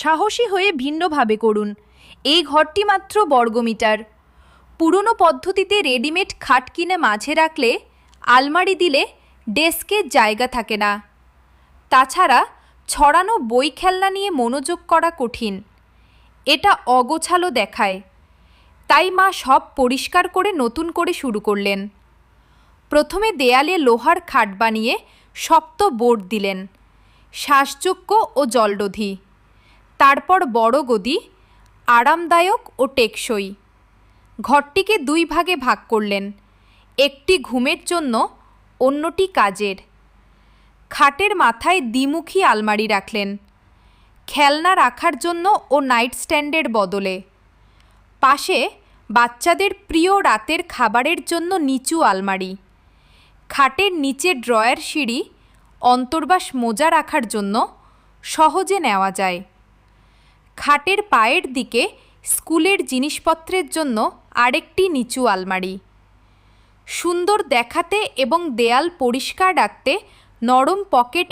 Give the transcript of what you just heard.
সাহসী হয়ে ভিন্নভাবে করুন। এই ঘরটি মাত্র বর্গমিটার। পুরনো পদ্ধতিতে রেডিমেড খাট কিনে মাঝে রাখলে আলমারি দিলে ডেস্কের জায়গা থাকে না। তাছাড়া ছড়ানো বই খেলনা নিয়ে মনোযোগ করা কঠিন। এটা অগোছালো দেখায়। তাই মা সব পরিষ্কার করে নতুন করে শুরু করলেন। প্রথমে দেয়ালে লোহার খাট বানিয়ে শক্ত বোর্ড দিলেন। শ্বাসযোগ্য ও জলরোধী। তারপর বড় গদি, আরামদায়ক ও টেকসই। ঘরটিকে দুই ভাগে ভাগ করলেন, একটি ঘুমের জন্য, অন্যটি কাজের। খাটের মাথায় দ্বিমুখী আলমারি রাখলেন, খেলনা রাখার জন্য ও নাইট স্ট্যান্ডের বদলে। পাশে বাচ্চাদের প্রিয় রাতের খাবারের জন্য নিচু আলমারি, খাটের নিচে ড্রয়ার সিঁড়ি, অন্তর্বাস মোজা রাখার জন্য সহজে নেওয়া যায়। খাটের পায়ের দিকে স্কুলের জিনিসপত্রের জন্য আরেকটি নিচু আলমারি। সুন্দর দেখাতে এবং দেয়াল পরিষ্কার রাখতে নরম পকেট